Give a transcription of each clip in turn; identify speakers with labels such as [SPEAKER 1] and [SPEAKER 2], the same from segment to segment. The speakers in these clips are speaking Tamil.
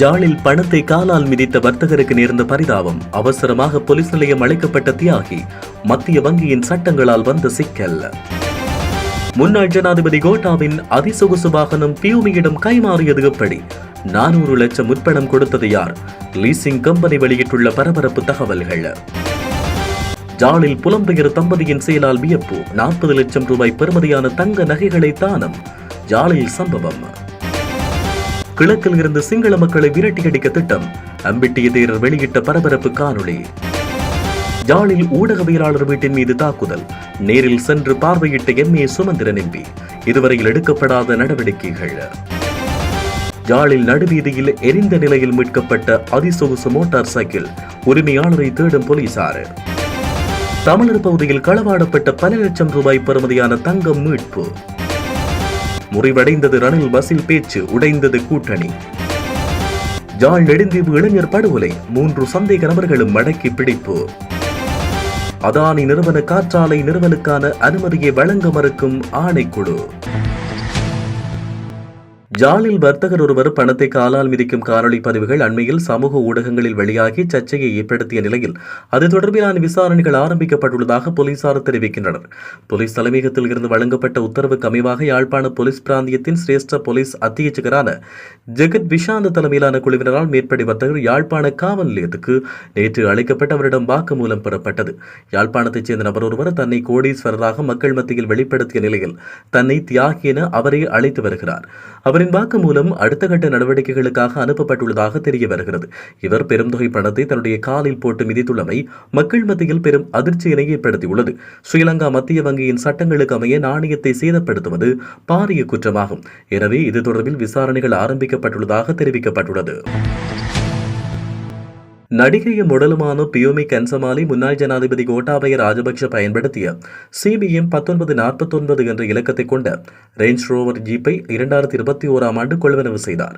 [SPEAKER 1] ஜாலில் பணத்தை காலால் மிதித்த வர்த்தகருக்கு நேர்ந்த பரிதாபம். அவசரமாக போலீஸ் நிலையம் அழைக்கப்பட்ட தியாகி மத்திய வங்கியின் சட்டங்களால் வந்த சிக்கல். முன்னாள் ஜனாதிபதி கோட்டாவின் அதிசொகுசு வாகனம் பியூமியிடம் கைமாறியது எப்படி? நானூறு லட்சம் முற்பணம் கொடுத்தது யார்? லீசிங் கம்பெனி வெளியிட்டுள்ள பரபரப்பு தகவல்கள். ஜாலில் புலம்பெயர் தம்பதியின் செயலால் வியப்பு நாற்பது லட்சம் ரூபாய் பெறுமதியான தங்க நகைகளை தானம். ஜாலில் சம்பவம். கிழக்கில் இருந்து சிங்கள மக்களை விரட்டியடிக்க திட்டம். அம்பிட்டிய தேரர் வெளியிட்ட பரபரப்பு காணொளி. யாழில் ஊடகவியலாளர் வீட்டின் மீது தாக்குதல். நேரில் சென்று பார்வையிட்ட எம் ஏ சுமந்திரன் எம்பி. இதுவரையில் எடுக்கப்படாத நடவடிக்கைகள். யாழில் நடுவீதியில் எரிந்த நிலையில் மீட்கப்பட்ட அதிசொகுசு மோட்டார் சைக்கிள் உரிமையாளரை தேடும் போலீசார். தமிழர் பகுதியில் களவாடப்பட்ட பல லட்சம் ரூபாய் பெறுமதியான தங்கம் மீட்பு. முறிவடைந்தது ரணில் பஸ்ஸில் பேச்சு உடைந்தது கூட்டணி. ஜாழ் நெடுந்தீவு இளைஞர் படுகொலை மூன்று சந்தேக நபர்களும் மடக்கி பிடிப்பு. அதானி நிறுவன காற்றாலை நிறுவனுக்கான அனுமதியை வழங்க மறுக்கும் ஆணைக்குழு. ஜாலில் வர்த்தகர் ஒருவர் பணத்தை காலால் மிதிக்கும் காணொலி பதிவுகள் அண்மையில் சமூக ஊடகங்களில் வெளியாகி சர்ச்சையை ஏற்படுத்திய நிலையில் அது தொடர்பிலான விசாரணைகள் ஆரம்பிக்கப்பட்டுள்ளதாக போலீசார் தெரிவிக்கின்றனர். போலீஸ் தலைமையகத்தில் இருந்து வழங்கப்பட்ட உத்தரவுக்கு அமைவாக யாழ்ப்பாண போலீஸ் பிராந்தியத்தின் சிரேஷ்ட போலீஸ் அத்தியட்சகரான ஜெகத் விஷாந்த் தலைமையிலான குழுவினரால் மேற்படி வர்த்தகர் யாழ்ப்பாண காவல் நிலையத்துக்கு நேற்று அழைக்கப்பட்டு அவரிடம் வாக்குமூலம் பெறப்பட்டது. யாழ்ப்பாணத்தைச் சேர்ந்த நபர் ஒருவர் தன்னை கோடீஸ்வரராக மக்கள் மத்தியில் வெளிப்படுத்திய நிலையில் தன்னை தியாகி என அவரே அழைத்து வருகிறார். அவரின் மூலம் அடுத்த கட்ட நடவடிக்கைகளுக்காக அனுப்பப்பட்டுள்ளதாக தெரிய வருகிறது. இவர் பெரும் தொகை பணத்தை தன்னுடைய காலில் போட்டு மிதித்துள்ளமை மக்கள் மத்தியில் பெரும் அதிர்ச்சியினை ஏற்படுத்தியுள்ளது. ஸ்ரீலங்கா மத்திய வங்கியின் சட்டங்களுக்கு அமைய நாணயத்தை சேதப்படுத்துவது பாரிய குற்றமாகும். எனவே இது தொடர்பில் விசாரணைகள் ஆரம்பிக்கப்பட்டுள்ளதாக தெரிவிக்கப்பட்டுள்ளது. நடிகையும் உடலுமான பியோமி கன்சமாலி முன்னாள் ஜனாதிபதி கோட்டாபய ராஜபக்ஷ பயன்படுத்திய சிபிஎம் பத்தொன்பது நாற்பத்தொன்பது என்ற இலக்கத்தை கொண்ட ரேஞ்ச் ரோவர் ஜீப்பை இரண்டாயிரத்தி இருபத்தி ஓராம் ஆண்டு கொள்வனவு செய்தார்.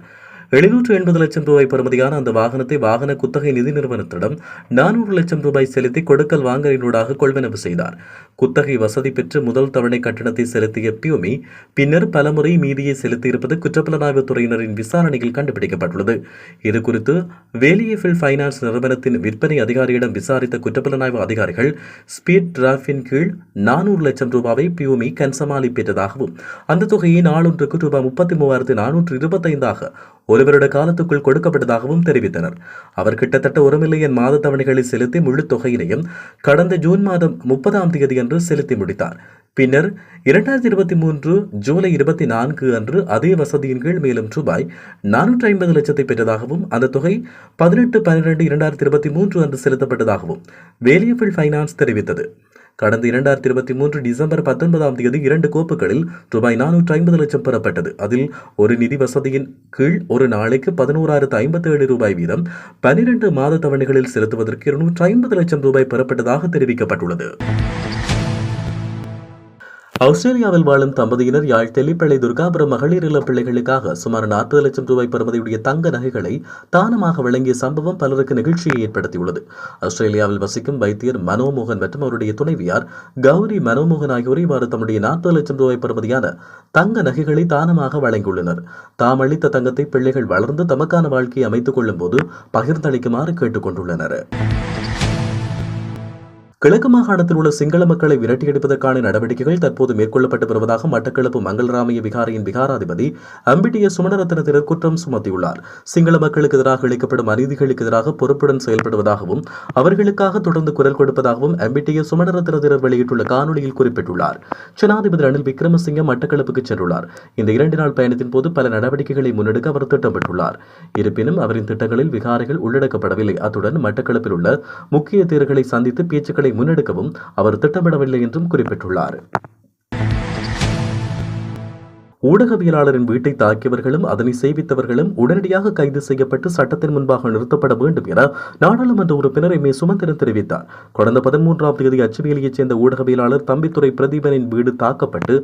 [SPEAKER 1] எழுநூற்று எண்பது லட்சம் ரூபாய் பெறுமதியான அந்த வாகனத்தை வாகன குத்தகை நிதி நிறுவனத்திடம் நானூறு லட்சம் ரூபாய் செலுத்தி கொடுக்கல் வாங்கலினூடாக கொள்வனவு செய்தார். குத்தகை வசதி பெற்று முதல் தவணை கட்டணத்தை செலுத்திய பியூமி பின்னர் பலமுறை மீதியை செலுத்தியிருப்பது குற்றப்புலனாய்வு துறையினரின் விசாரணையில் கண்டுபிடிக்கப்பட்டுள்ளது. இது குறித்து வேலியஃபில் ஃபைனான்ஸ் நிறுவனத்தின் விற்பனை அதிகாரியிடம் விசாரித்த குற்றப்புலனாய்வு அதிகாரிகள் ஸ்பீட் டிராஃபின் கீழ் நானூறு லட்சம் ரூபாவை பியூமி கன்சமாலி பெற்றதாகவும் அந்த தொகையை நாளொன்றுக்கு ரூபாய் முப்பத்தி மூவாயிரத்தி நானூற்று இருபத்தைந்தாக ஒரு வருட காலத்துக்குள் கொடுக்கப்பட்டதாகவும் தெரிவித்தனர். அவர் கிட்டத்தட்ட ஒரு மில்லியன் மாத தவணைகளை செலுத்தி முழு தொகையினையும் கடந்த ஜூன் மாதம் முப்பதாம் தேதி அன்று செலுத்தி முடித்தார். பின்னர் இரண்டாயிரத்தி இருபத்தி மூன்று ஜூலை இருபத்தி நான்கு அன்று அதே வசதியின் கீழ் மேலும் ரூபாய் நானூற்றி ஐம்பது லட்சத்தை பெற்றதாகவும் அந்த தொகை பதினெட்டு பன்னிரண்டு இரண்டாயிரத்தி இருபத்தி மூன்று அன்று செலுத்தப்பட்டதாகவும் வேலியபிள் ஃபைனான்ஸ் தெரிவித்தது. கடந்த இரண்டாயிரத்தி இருபத்தி மூன்று டிசம்பர் பத்தொன்பதாம் தேதி இரண்டு கோப்புகளில் ரூபாய் நானூற்று ஐம்பது லட்சம் பெறப்பட்டது. அதில் ஒரு நிதி வசதியின் கீழ் ஒரு நாளைக்கு பதினோராயிரத்து ஐம்பத்தி ஏழு ரூபாய் வீதம் பனிரெண்டு மாத தவணைகளில் செலுத்துவதற்கு இருநூற்று ஐம்பது லட்சம் ரூபாய் பெறப்பட்டதாக தெரிவிக்கப்பட்டுள்ளது. ஆஸ்திரேலியாவில் வாழும் தம்பதியினர் யாழ் தெல்லிப்பள்ளி துர்காபுரம் மகளிர் இல்ல பிள்ளைகளுக்காக சுமார் நாற்பது லட்சம் ரூபாய் பெறுமதியுடைய தங்க நகைகளை தானமாக வழங்கிய சம்பவம் பலருக்கு நிகழ்ச்சியை ஏற்படுத்தியுள்ளது. ஆஸ்திரேலியாவில் வசிக்கும் வைத்தியர் மனோமோகன் மற்றும் அவருடைய துணைவியார் கௌரி மனோமோகன் ஆகியோர் இவ்வாறு தம்முடைய நாற்பது லட்சம் ரூபாய் பெறுமதியான தங்க நகைகளை தானமாக வழங்கியுள்ளனர். தாம் அளித்த தங்கத்தை பிள்ளைகள் வளர்ந்து தமக்கான வாழ்க்கையை அமைத்துக் கொள்ளும் போது பகிர்ந்தளிக்குமாறு கேட்டுக் கொண்டுள்ளனர் கிழக்கு மாகாணத்தில் உள்ள சிங்கள மக்களை விரட்டியடிப்பதற்கான நடவடிக்கைகள் தற்போது மேற்கொள்ளப்பட்டு வருவதாக மட்டக்களப்பு மங்கள்ராமிய விகாரையின் விகாராதிபதி அம்பிட்டிய சுமணரத்னத்தினர் குற்றம் சுமத்தியுள்ளார். சிங்கள மக்களுக்கு எதிராக இழைக்கப்படும் அநீதிகளுக்கு எதிராக பொறுப்புடன் செயல்படுவதாகவும் அவர்களுக்காக தொடர்ந்து குரல் கொடுப்பதாகவும் அம்பிட்டிய சுமணரத்னத்தினர் வெளியிட்டுள்ள காணொலியில் குறிப்பிட்டுள்ளார். ஜனாதிபதி ரணில் விக்ரமசிங்க மட்டக்களப்புக்கு சென்றுள்ளார். இந்த இரண்டு நாள் பயணத்தின் போது பல நடவடிக்கைகளை முன்னெடுக்க அவர் திட்டமிட்டுள்ளார். இருப்பினும் அவரின் திட்டங்களில் விகாரைகள் உள்ளடக்கப்படவில்லை. அத்துடன் மட்டக்களப்பில் உள்ள முக்கிய தேர்களை சந்தித்து பேச்சுக்களை முன்னெடுக்கவும் அவர் திட்டமிடவில்லை என்றும் குறிப்பிட்டுள்ளார். ஊடகவியலாளரின் வீட்டை தாக்கியவர்களும் அதனை செய்வித்தவர்களும் உடனடியாக கைது செய்யப்பட்டு சட்டத்தின் முன்பாக நிறுத்தப்பட வேண்டும் என நாடாளுமன்ற உறுப்பினர் எம் ஏ சுமந்திரன் தெரிவித்தார். கடந்த பதிமூன்றாம் தேதி அச்சுவேலியைச் சேர்ந்த ஊடகவியலாளர் தம்பித்துறை பிரதீபனின் வீடு தாக்கப்பட்டு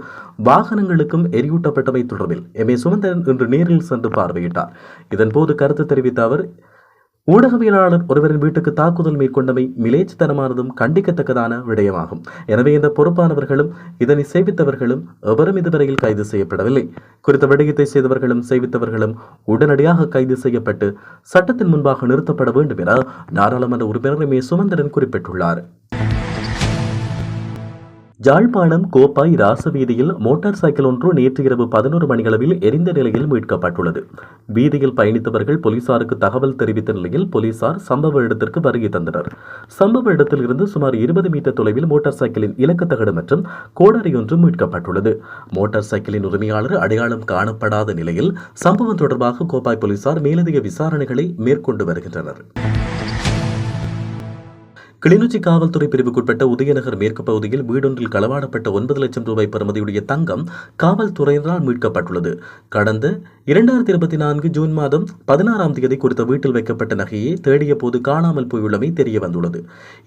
[SPEAKER 1] வாகனங்களுக்கும் எரியூட்டப்பட்டமை தொடர்பில் எம் ஏ சுமந்திரன் இன்று நேரில் சென்று பார்வையிட்டார். இதன்போது கருத்து தெரிவித்த அவர் ஊடகவியலாளர் ஒருவரின் வீட்டுக்கு தாக்குதல் மேற்கொண்டமை மிலேச்சத்தனமானதும் கண்டிக்கத்தக்கதான விடயமாகும். எனவே இந்த பொறுப்பானவர்களும் இதனை செய்வித்தவர்களும் எவரும் இதுவரையில் கைது செய்யப்படவில்லை. குறித்த விடயத்தை செய்தவர்களும் செய்வித்தவர்களும் உடனடியாக கைது செய்யப்பட்டு சட்டத்தின் முன்பாக நிறுத்தப்பட வேண்டும் என நாடாளுமன்ற உறுப்பினர் மே சுமந்திரன் குறிப்பிட்டுள்ளார். ஜாழ்ப்பாணம் கோப்பாய் ராசவீதியில் மோட்டார் சைக்கிள் ஒன்று நேற்று இரவு பதினோரு மணியளவில் எரிந்த நிலையில் மீட்கப்பட்டுள்ளது. வீதியில் பயணித்தவர்கள் போலீசாருக்கு தகவல் தெரிவித்த நிலையில் போலீசார் சம்பவ இடத்திற்கு வருகை தந்தனர். சம்பவ இடத்தில் இருந்து சுமார் இருபது மீட்டர் தொலைவில் மோட்டார் சைக்கிளின் இலக்கு தகடு மற்றும் கோடரி ஒன்று மீட்கப்பட்டுள்ளது. மோட்டார் சைக்கிளின் உரிமையாளர் அடையாளம் காணப்படாத நிலையில் சம்பவம் தொடர்பாக கோப்பாய் போலீசார் மேலதிக விசாரணைகளை மேற்கொண்டு வருகின்றனர். கிளிநொச்சி காவல்துறை பிரிவுக்குட்பட்ட உதயநகர் மேற்கு பகுதியில் வீடொன்றில் களவாடப்பட்ட ஒன்பது லட்சம் ரூபாய் பெறுமதியுடைய தங்கம் காவல்துறையினரால் மீட்கப்பட்டுள்ளது. கடந்த இரண்டாயிரத்தி இருபத்தி நான்கு ஜூன் மாதம் பதினாறாம் தேதி குறித்த வீட்டில் வைக்கப்பட்ட நகையை தேடிய போது காணாமல் போயுள்ளமை தெரிய வந்துள்ளது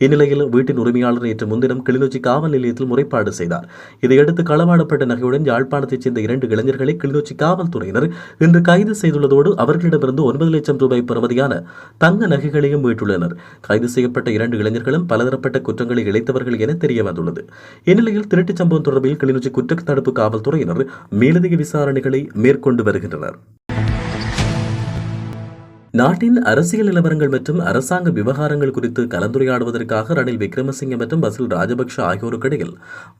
[SPEAKER 1] இந்நிலையில் வீட்டின் உரிமையாளர் நேற்று முன்தினம் கிளிநொச்சி காவல் நிலையத்தில் முறைப்பாடு செய்தார். இதையடுத்து களவாடப்பட்ட நகையுடன் யாழ்ப்பாணத்தைச் சேர்ந்த இரண்டு இளைஞர்களை கிளிநொச்சி காவல்துறையினர் இன்று கைது செய்துள்ளதோடு அவர்களிடமிருந்து ஒன்பது லட்சம் ரூபாய் பெறுமதியான தங்க நகைகளையும் மீட்டுள்ளனர். கைது செய்யப்பட்ட இரண்டு இளைஞர்கள் இளைஞர்களும் பலதரப்பட்ட குற்றங்களை இழைத்தவர்கள் என தெரிய வந்துள்ளது. இந்நிலையில் திருட்டுச் சம்பவம் தொடர்பில் கிளிநொச்சி குற்ற தடுப்பு காவல்துறையினர் மேலதிக விசாரணைகளை மேற்கொண்டு வருகின்றனர். நாட்டின் அரசியல் நிலவரங்கள் மற்றும் அரசாங்க விவகாரங்கள் குறித்து கலந்துரையாடுவதற்காக ரணில் விக்ரமசிங்க மற்றும் பசில் ராஜபக்ஷ ஆகியோருக்கிடையில்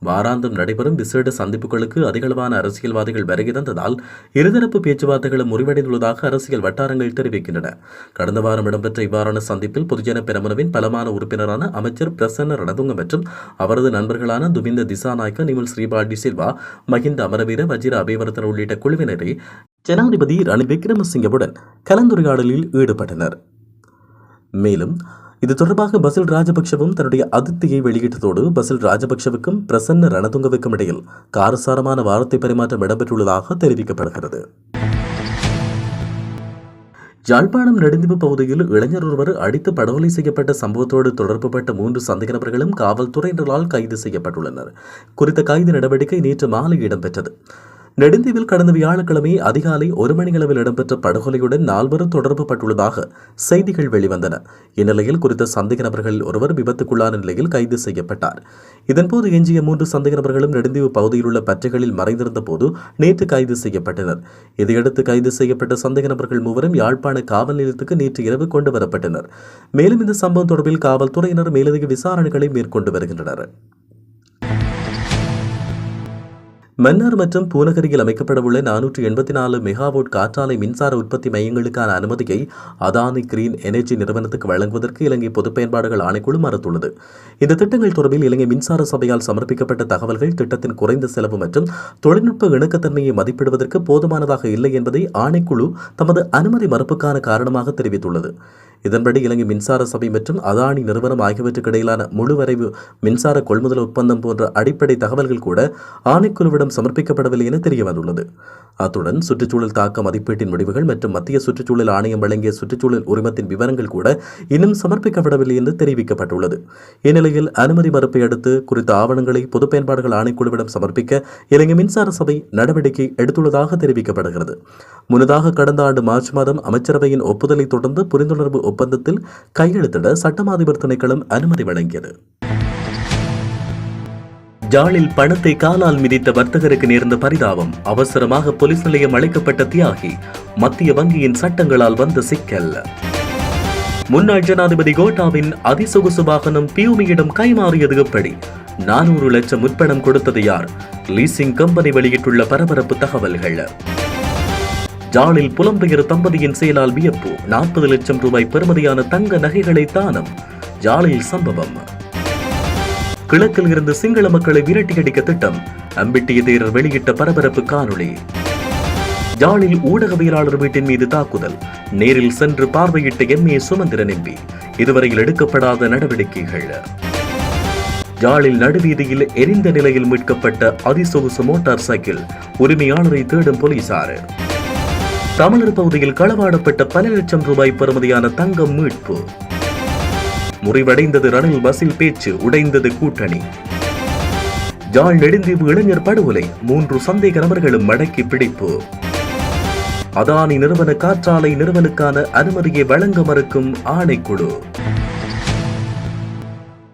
[SPEAKER 1] வாராந்தம் நடைபெறும் விசேட சந்திப்புகளுக்கு அதிகளவான அரசியல்வாதிகள் வருகை தந்ததால் இருதரப்பு பேச்சுவார்த்தைகளும் முறிவடைந்துள்ளதாக அரசியல் வட்டாரங்கள் தெரிவிக்கின்றன. கடந்த வாரம் இடம்பெற்ற இவ்வாறான சந்திப்பில் பொதுஜன பெருமனவின் பலமான உறுப்பினரான அமைச்சர் பிரசன்ன ரணதுங்க மற்றும் அவரது நண்பர்களான துமிந்த திசாநாயக்க நிமல் ஸ்ரீபால்டி சில்வா மஹிந்த அமரவீர வஜிர அபிவர்த்தன உள்ளிட்ட குழுவினரை ஜனாதிபதி ரணில் விக்ரமசிங்கவுடன் கலந்துரையாடலில் ஈடுபட்டனர். மேலும் இது தொடர்பாக பசில் ராஜபக்சவும் தன்னுடைய அதிர்த்தியை வெளியிட்டதோடு பசில் ராஜபக்சவுக்கும் பிரசன்ன ரணதுங்கவுக்கும் இடையில் காரசாரமான வார்த்தை பரிமாற்றம் இடம்பெற்றுள்ளதாக தெரிவிக்கப்படுகிறது. யாழ்ப்பாணம் நெடுந்தீவு பகுதியில் இளைஞர் ஒருவர் அடித்து படுகொலை செய்யப்பட்ட சம்பவத்தோடு தொடர்புபட்ட மூன்று சந்தேக நபர்களும் காவல்துறையினரால் கைது செய்யப்பட்டுள்ளனர். குறித்த கைது நடவடிக்கை நேற்று மாலை இடம்பெற்றது. நெடுந்தீவில் கடந்த வியாழக்கிழமை அதிகாலை ஒரு மணியளவில் இடம்பெற்ற படுகொலையுடன் நால்வரும் தொடர்பு பட்டுள்ளதாக செய்திகள் வெளிவந்தன. இந்நிலையில் குறித்த சந்தேக நபர்களில் ஒருவர் விபத்துக்குள்ளான நிலையில் கைது செய்யப்பட்டார். இதன்போது எஞ்சிய மூன்று சந்தேக நபர்களும் நெடுந்தீவு பகுதியில் உள்ள பற்றைகளில் மறைந்திருந்த போது நேற்று கைது செய்யப்பட்டனர். இதையடுத்து கைது செய்யப்பட்ட சந்தேக நபர்கள் மூவரும் யாழ்ப்பாண காவல் நிலையத்துக்கு நேற்று இரவு கொண்டு வரப்பட்டனர். மேலும் இந்த சம்பவம் தொடர்பில் காவல்துறையினர் மேலதிக விசாரணைகளை மேற்கொண்டு வருகின்றனர். மன்னார் மற்றும் பூநகரியில் அமைக்கப்படவுள்ள நானூற்றி எண்பத்தி நாலு மெகாவோட் காற்றாலை மின்சார உற்பத்தி மையங்களுக்கான அனுமதியை அதானி கிரீன் எனர்ஜி நிறுவனத்துக்கு வழங்குவதற்கு இலங்கை பொதுப் பயன்பாடுகள் ஆணைக்குழு மறுத்துள்ளது. இந்த திட்டங்கள் தொடர்பில் இலங்கை மின்சார சபையால் சமர்ப்பிக்கப்பட்ட தகவல்கள் திட்டத்தின் குறைந்த செலவு மற்றும் தொழில்நுட்ப இணக்கத்தன்மையை மதிப்பிடுவதற்கு போதுமானதாக இல்லை என்பதை ஆணைக்குழு தமது அனுமதி மறுப்புக்கான காரணமாக தெரிவித்துள்ளது. இதன்படி இலங்கை மின்சார சபை மற்றும் அதானி நிறுவனம் ஆகியவற்றுக்கு இடையிலான முழு வரைவு மின்சார கொள்முதல் ஒப்பந்தம் போன்ற அடிப்படை தகவல்கள் கூட ஆணைக்குழுவிடம் சமர்ப்பிக்கப்படவில்லை என தெரிய வந்துள்ளது அத்துடன் சுற்றுச்சூழல் தாக்க மதிப்பீட்டின் முடிவுகள் மற்றும் மத்திய சுற்றுச்சூழல் ஆணையம் வழங்கிய சுற்றுச்சூழல் உரிமத்தின் விவரங்கள் கூட இன்னும் சமர்ப்பிக்கப்படவில்லை என்று தெரிவிக்கப்பட்டுள்ளது. இந்நிலையில் அனுமதி மறுப்பை அடுத்து குறித்த ஆவணங்களை பொது பயன்பாடுகள் ஆணைக்குழுவிடம் சமர்ப்பிக்க இலங்கை மின்சார சபை நடவடிக்கை எடுத்துள்ளதாக தெரிவிக்கப்படுகிறது. முன்னதாக கடந்த ஆண்டு மார்ச் மாதம் அமைச்சரவையின் ஒப்புதலை தொடர்ந்து புரிந்துணர்வு ஒப்பந்தத்தில் கையெழுத்திட சட்டமா அதிபர் திணைக்களம் அனுமதி வழங்கியது. ஜாலில் பணத்தை காலால் மிதித்த வர்த்தகருக்கு நேர்ந்த பரிதாபம் அவசரமாக போலீஸ் நிலையம் அழைக்கப்பட்ட தியாகி மத்திய வங்கியின் சட்டங்களால் வந்த சிக்கல். முன்னாள் ஜனாதிபதி கோட்டாவின் அதிசொகுசு வாகனம் பியூமியிடம் கைமாறியது எப்படி? நானூறு லட்சம் முற்பணம் கொடுத்தது யார்? லீசிங் கம்பெனி வெளியிட்டுள்ள பரபரப்பு தகவல்கள். ஜானில் புலம்பெயர் தம்பதியின் செயலால் வியப்பு. நாற்பது லட்சம் ரூபாய் பெறுமதியான தங்க நகைகளை தானம். ஜாலில் சம்பவம். கிழக்கில் இருந்து சிங்கள மக்களை விரட்டியடிக்க திட்டம். அம்பிட்டிய தேரர் வெளியிட்ட பரபரப்பு காணொளி. யாழில் ஊடகவியலாளர் வீட்டின் மீது தாக்குதல். நேரில் சென்று பார்வையிட்ட எம் ஏ சுமந்திரன் எம்பி. இதுவரையில் எடுக்கப்படாத நடவடிக்கைகள். யாழில் நடுவீதியில் எரிந்த நிலையில் மீட்கப்பட்ட அதிசொகுசு மோட்டார் சைக்கிள். உரிமையாளரை தேடும் போலீசார். தமிழர் பகுதியில் களவாடப்பட்ட பல லட்சம் ரூபாய் பெறுமதியான தங்கம் மீட்பு. முறிவடைந்தது ரணில் பஸ்ஸில் பேச்சு உடைந்தது கூட்டணி. ஜாழ் நெடுந்தீவு இளைஞர் படுகொலை மூன்று சந்தேக நபர்களும் மடக்கி பிடிப்பு. அதானி நிறுவன காற்றாலை நிறுவனுக்கான அனுமதியை வழங்க மறுக்கும் ஆணைக்குழு.